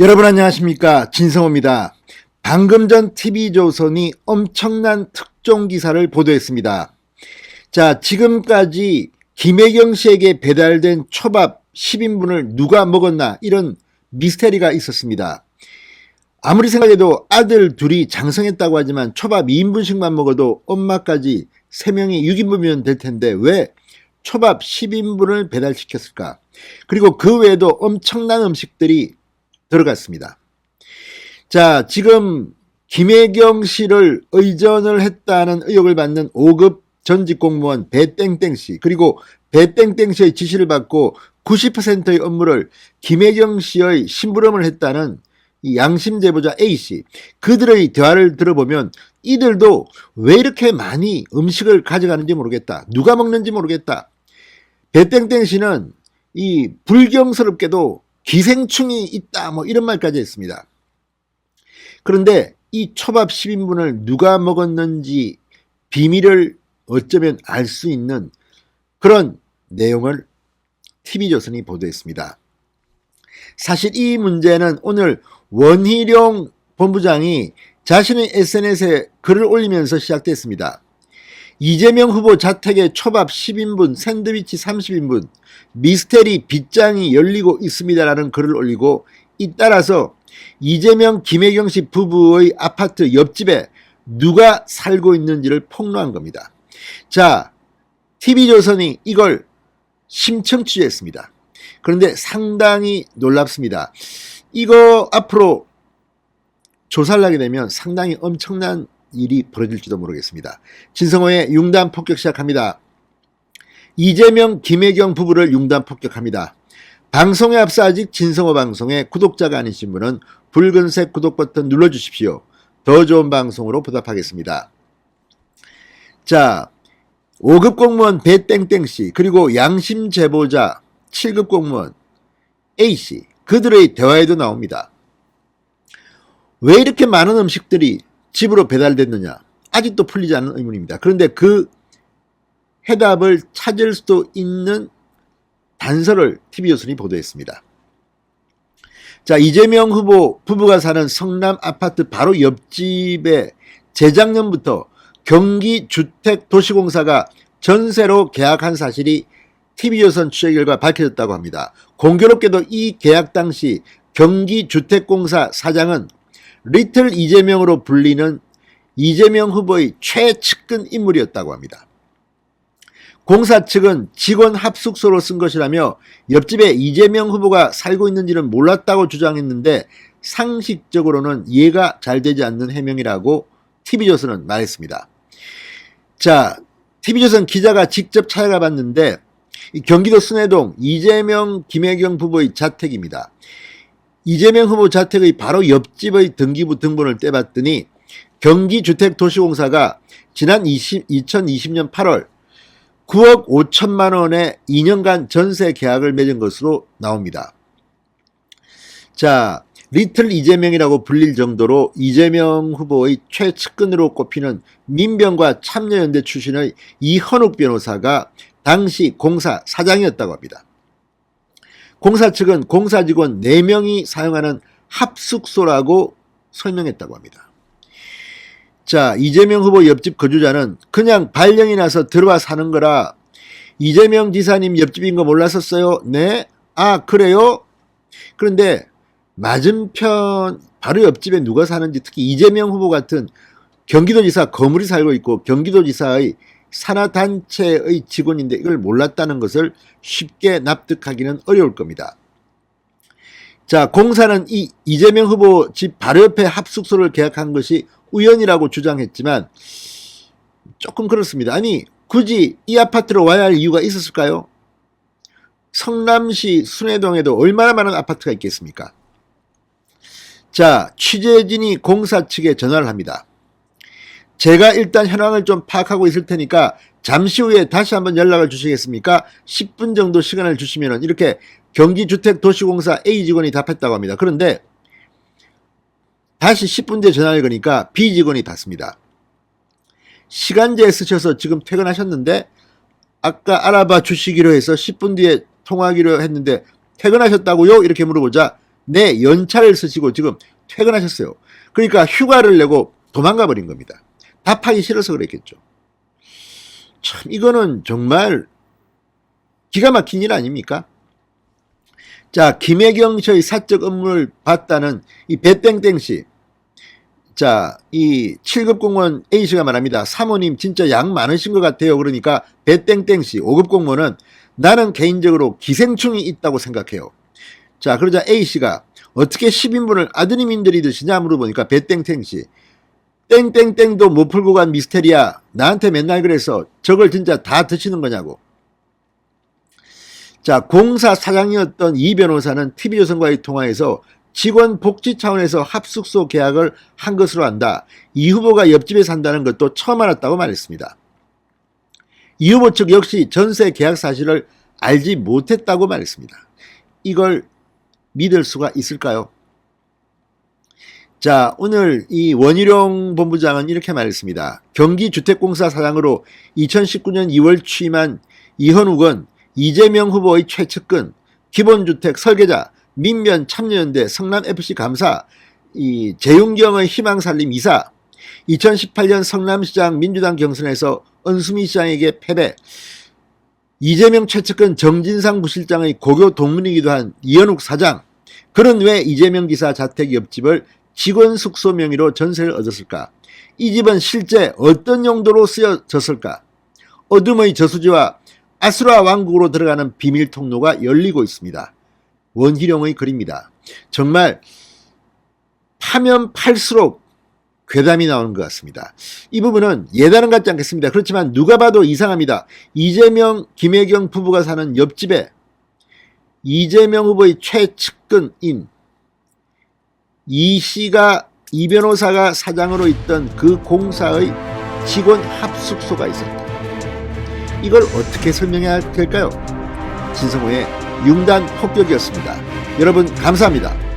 여러분 안녕하십니까 진성호입니다. 방금 전 TV조선이 엄청난 특종 기사를 보도했습니다. 자 지금까지 김혜경 씨에게 배달된 초밥 10인분을 누가 먹었나 이런 미스테리가 있었습니다. 아무리 생각해도 아들 둘이 장성했다고 하지만 초밥 2인분씩만 먹어도 엄마까지 3명이 6인분이면 될 텐데 왜 초밥 10인분을 배달시켰을까? 그리고 그 외에도 엄청난 음식들이 들어갔습니다. 자, 지금 김혜경 씨를 의전을 했다는 의혹을 받는 5급 전직 공무원 배땡땡 씨, 그리고 배땡땡 씨의 지시를 받고 90%의 업무를 김혜경 씨의 심부름을 했다는 이 양심 제보자 A 씨, 그들의 대화를 들어보면 이들도 왜 이렇게 많이 음식을 가져가는지 모르겠다. 누가 먹는지 모르겠다. 배땡땡 씨는 이 불경스럽게도 기생충이 있다 뭐 이런 말까지 했습니다. 그런데 이 초밥 10인분을 누가 먹었는지 비밀을 어쩌면 알 수 있는 그런 내용을 TV조선이 보도했습니다. 사실 이 문제는 오늘 원희룡 본부장이 자신의 SNS에 글을 올리면서 시작됐습니다. 이재명 후보 자택에 초밥 10인분, 샌드위치 30인분, 미스테리 빗장이 열리고 있습니다라는 글을 올리고 잇따라서 이재명 김혜경 씨 부부의 아파트 옆집에 누가 살고 있는지를 폭로한 겁니다. 자, TV조선이 이걸 심층 취재했습니다. 그런데 상당히 놀랍습니다. 이거 앞으로 조사를 하게 되면 상당히 엄청난 일이 벌어질지도 모르겠습니다. 진성호의 융단 폭격 시작합니다. 이재명, 김혜경 부부를 융단 폭격합니다. 방송에 앞서 아직 진성호 방송에 구독자가 아니신 분은 붉은색 구독 버튼 눌러주십시오. 더 좋은 방송으로 보답하겠습니다. 자, 5급 공무원 배땡땡씨, 그리고 양심 제보자 7급 공무원 A씨, 그들의 대화에도 나옵니다. 왜 이렇게 많은 음식들이 집으로 배달됐느냐? 아직도 풀리지 않는 의문입니다. 그런데 그 해답을 찾을 수도 있는 단서를 TV조선이 보도했습니다. 자, 이재명 후보 부부가 사는 성남 아파트 바로 옆집에 재작년부터 경기주택도시공사가 전세로 계약한 사실이 TV조선 취재 결과 밝혀졌다고 합니다. 공교롭게도 이 계약 당시 경기주택공사 사장은 리틀 이재명으로 불리는 이재명 후보의 최측근 인물이었다고 합니다. 공사 측은 직원 합숙소로 쓴 것이라며 옆집에 이재명 후보가 살고 있는지는 몰랐다고 주장했는데 상식적으로는 이해가 잘 되지 않는 해명이라고 TV조선은 말했습니다. 자, TV조선 기자가 직접 찾아가 봤는데 경기도 순회동 이재명 김혜경 부부의 자택입니다. 이재명 후보 자택의 바로 옆집의 등기부 등본을 떼봤더니 경기주택도시공사가 지난 20, 2020년 8월 9억 5천만 원의 2년간 전세 계약을 맺은 것으로 나옵니다. 자, 리틀 이재명이라고 불릴 정도로 이재명 후보의 최측근으로 꼽히는 민병과 참여연대 출신의 이현욱 변호사가 당시 공사 사장이었다고 합니다. 공사 측은 공사 직원 4명이 사용하는 합숙소라고 설명했다고 합니다. 자, 이재명 후보 옆집 거주자는 그냥 발령이 나서 들어와 사는 거라 이재명 지사님 옆집인 거 몰랐었어요? 네? 아, 그래요? 그런데 맞은편 바로 옆집에 누가 사는지 특히 이재명 후보 같은 경기도지사 거물이 살고 있고 경기도지사의 산하단체의 직원인데 이걸 몰랐다는 것을 쉽게 납득하기는 어려울 겁니다. 자, 공사는 이 이재명 후보 집 바로 옆에 합숙소를 계약한 것이 우연이라고 주장했지만 조금 그렇습니다. 아니, 굳이 이 아파트로 와야 할 이유가 있었을까요? 성남시 순회동에도 얼마나 많은 아파트가 있겠습니까? 자, 취재진이 공사 측에 전화를 합니다. 제가 일단 현황을 좀 파악하고 있을 테니까 잠시 후에 다시 한번 연락을 주시겠습니까? 10분 정도 시간을 주시면 이렇게 경기주택도시공사 A 직원이 답했다고 합니다. 그런데 다시 10분 뒤에 전화를 거니까 B 직원이 받습니다. 시간제 쓰셔서 지금 퇴근하셨는데 아까 알아봐 주시기로 해서 10분 뒤에 통화하기로 했는데 퇴근하셨다고요? 이렇게 물어보자 내 연차를 쓰시고 지금 퇴근하셨어요. 그러니까 휴가를 내고 도망가 버린 겁니다. 답하기 싫어서 그랬겠죠. 참 이거는 정말 기가 막힌 일 아닙니까? 자, 김혜경 씨의 사적 업무를 봤다는 이 배땡땡 씨. 자, 이 7급 공무원 A씨가 말합니다. 사모님 진짜 양 많으신 것 같아요. 그러니까 배땡땡 씨, 5급 공무원은 나는 개인적으로 기생충이 있다고 생각해요. 자, 그러자 A씨가 어떻게 10인분을 아드님인들이 드시냐 물어보니까 배땡땡 씨. 땡땡땡도 못 풀고 간 미스테리야. 나한테 맨날 그래서 저걸 진짜 다 드시는 거냐고. 자, 공사 사장이었던 이 변호사는 TV조선과의 통화에서 직원 복지 차원에서 합숙소 계약을 한 것으로 안다. 이 후보가 옆집에 산다는 것도 처음 알았다고 말했습니다. 이 후보 측 역시 전세 계약 사실을 알지 못했다고 말했습니다. 이걸 믿을 수가 있을까요? 자, 오늘 이 원희룡 본부장은 이렇게 말했습니다. 경기주택공사 사장으로 2019년 2월 취임한 이현욱은 이재명 후보의 최측근, 기본주택 설계자, 민면 참여연대 성남FC 감사, 이 재윤경의 희망살림 이사, 2018년 성남시장 민주당 경선에서 은수미 시장에게 패배, 이재명 최측근 정진상 부실장의 고교 동문이기도 한 이현욱 사장, 그는 왜 이재명 기사 자택 옆집을 직원 숙소 명의로 전세를 얻었을까? 이 집은 실제 어떤 용도로 쓰여졌을까? 어둠의 저수지와 아수라 왕국으로 들어가는 비밀 통로가 열리고 있습니다. 원희룡의 글입니다. 정말 파면 팔수록 괴담이 나오는 것 같습니다. 이 부분은 예단은 같지 않겠습니다. 그렇지만 누가 봐도 이상합니다. 이재명, 김혜경 부부가 사는 옆집에 이재명 후보의 최측근인 이 씨가 이 변호사가 사장으로 있던 그 공사의 직원 합숙소가 있었다. 이걸 어떻게 설명해야 될까요? 진성호의 융단 폭격이었습니다. 여러분 감사합니다.